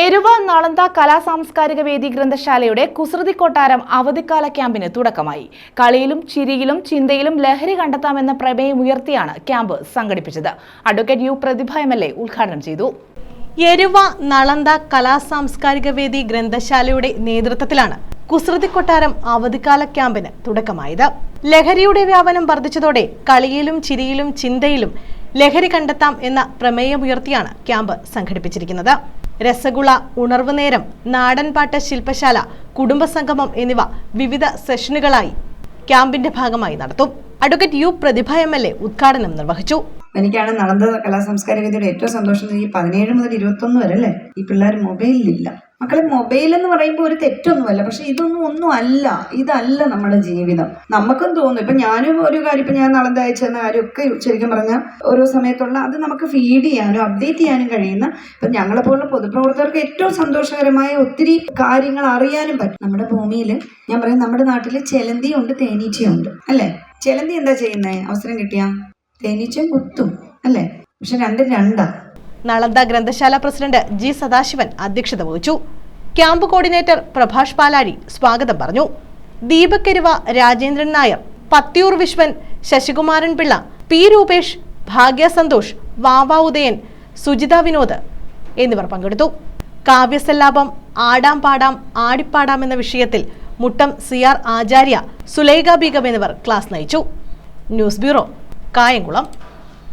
എരുവ നളന്ത കലാ സാംസ്കാരിക വേദി ഗ്രന്ഥശാലയുടെ കുസൃതി കൊട്ടാരം അവധിക്കാല ക്യാമ്പിന് തുടക്കമായി. കളിയിലും ചിരിയിലും ചിന്തയിലും ലഹരി കണ്ടെത്താമെന്ന പ്രമേയം ഉയർത്തിയാണ് ക്യാമ്പ് സംഘടിപ്പിച്ചത്. Advocate U Prathibha M L A ഉദ്ഘാടനം ചെയ്തു. എരുവ നളന്ത കലാ സാംസ്കാരിക വേദി ഗ്രന്ഥശാലയുടെ നേതൃത്വത്തിലാണ് കുസൃതി കൊട്ടാരം അവധിക്കാല ക്യാമ്പിന് തുടക്കമായത്. ലഹരിയുടെ വ്യാപനം വർദ്ധിച്ചതോടെ കളിയിലും ചിരിയിലും ചിന്തയിലും ലഹരി കണ്ടെത്താം എന്ന പ്രമേയമുയർത്തിയാണ് ക്യാമ്പ് സംഘടിപ്പിച്ചിരിക്കുന്നത്. രസഗുള ഉണർവ് നേരം നാടൻപാട്ട് ശില്പശാല കുടുംബസംഗമം എന്നിവ വിവിധ സെഷനുകളായി ക്യാമ്പിന്റെ ഭാഗമായി നടത്തും. Advocate U Prathibha M L A ഉദ്ഘാടനം നിർവഹിച്ചു. എനിക്കാണ് നടന്ന കലാസംസ്കാര വേദിയുടെ ഏറ്റവും സന്തോഷം ഈ പതിനേഴ് മുതൽ ഇരുപത്തൊന്ന് വരെ അല്ലേ? ഈ പിള്ളേർ മൊബൈലിലില്ല. മക്കളെ മൊബൈൽ എന്ന് പറയുമ്പോൾ ഒരു തെറ്റൊന്നുമല്ല. പക്ഷെ ഇതൊന്നും ഒന്നും അല്ല. ഇതല്ല നമ്മുടെ ജീവിതം. നമുക്കും തോന്നും. ഇപ്പൊ ഞാനും ഒരു കാര്യം ഇപ്പൊ ഞാൻ നളന്ത അയച്ചെന്ന കാര്യമൊക്കെ ശരിക്കും പറഞ്ഞാൽ ഓരോ സമയത്തുള്ള അത് നമുക്ക് ഫീഡ് ചെയ്യാനും അപ്ഡേറ്റ് ചെയ്യാനും കഴിയുന്ന ഇപ്പൊ ഞങ്ങളെ പോലുള്ള പൊതുപ്രവർത്തകർക്ക് ഏറ്റവും സന്തോഷകരമായ ഒത്തിരി കാര്യങ്ങൾ അറിയാനും പറ്റും. നമ്മുടെ ഭൂമിയിൽ ഞാൻ പറയും നമ്മുടെ നാട്ടിൽ ചെലന്തിയുണ്ട് തേനീച്ചയുണ്ട്. അല്ലേ? ചെലന്തി എന്താ ചെയ്യുന്നത് അവസരം കിട്ടിയ? തേനീച്ച കുത്തും. അല്ലേ? പക്ഷെ രണ്ടും രണ്ടാ. നളന്ത ഗ്രന്ഥശാല പ്രസിഡന്റ് ജി സദാശിവൻ അധ്യക്ഷത വഹിച്ചു. ക്യാമ്പ് കോർഡിനേറ്റർ പ്രഭാഷ് പാലാഴി സ്വാഗതം പറഞ്ഞു. ദീപക് കരുവ രാജേന്ദ്രൻ നായർ പത്തിയൂർ വിശ്വൻ ശശികുമാരൻ പിള്ള പി രൂപേഷ് ഭാഗ്യ സന്തോഷ് വാവ ഉദയൻ സുജിത വിനോദ് എന്നിവർ പങ്കെടുത്തു. കാവ്യസല്ലാപം ആടാം പാടാം ആടിപ്പാടാം എന്ന വിഷയത്തിൽ മുട്ടം സി ആർ ആചാര്യ സുലൈഖ ബീഗം എന്നിവർ ക്ലാസ് നയിച്ചു. News bureau Kayamkulam.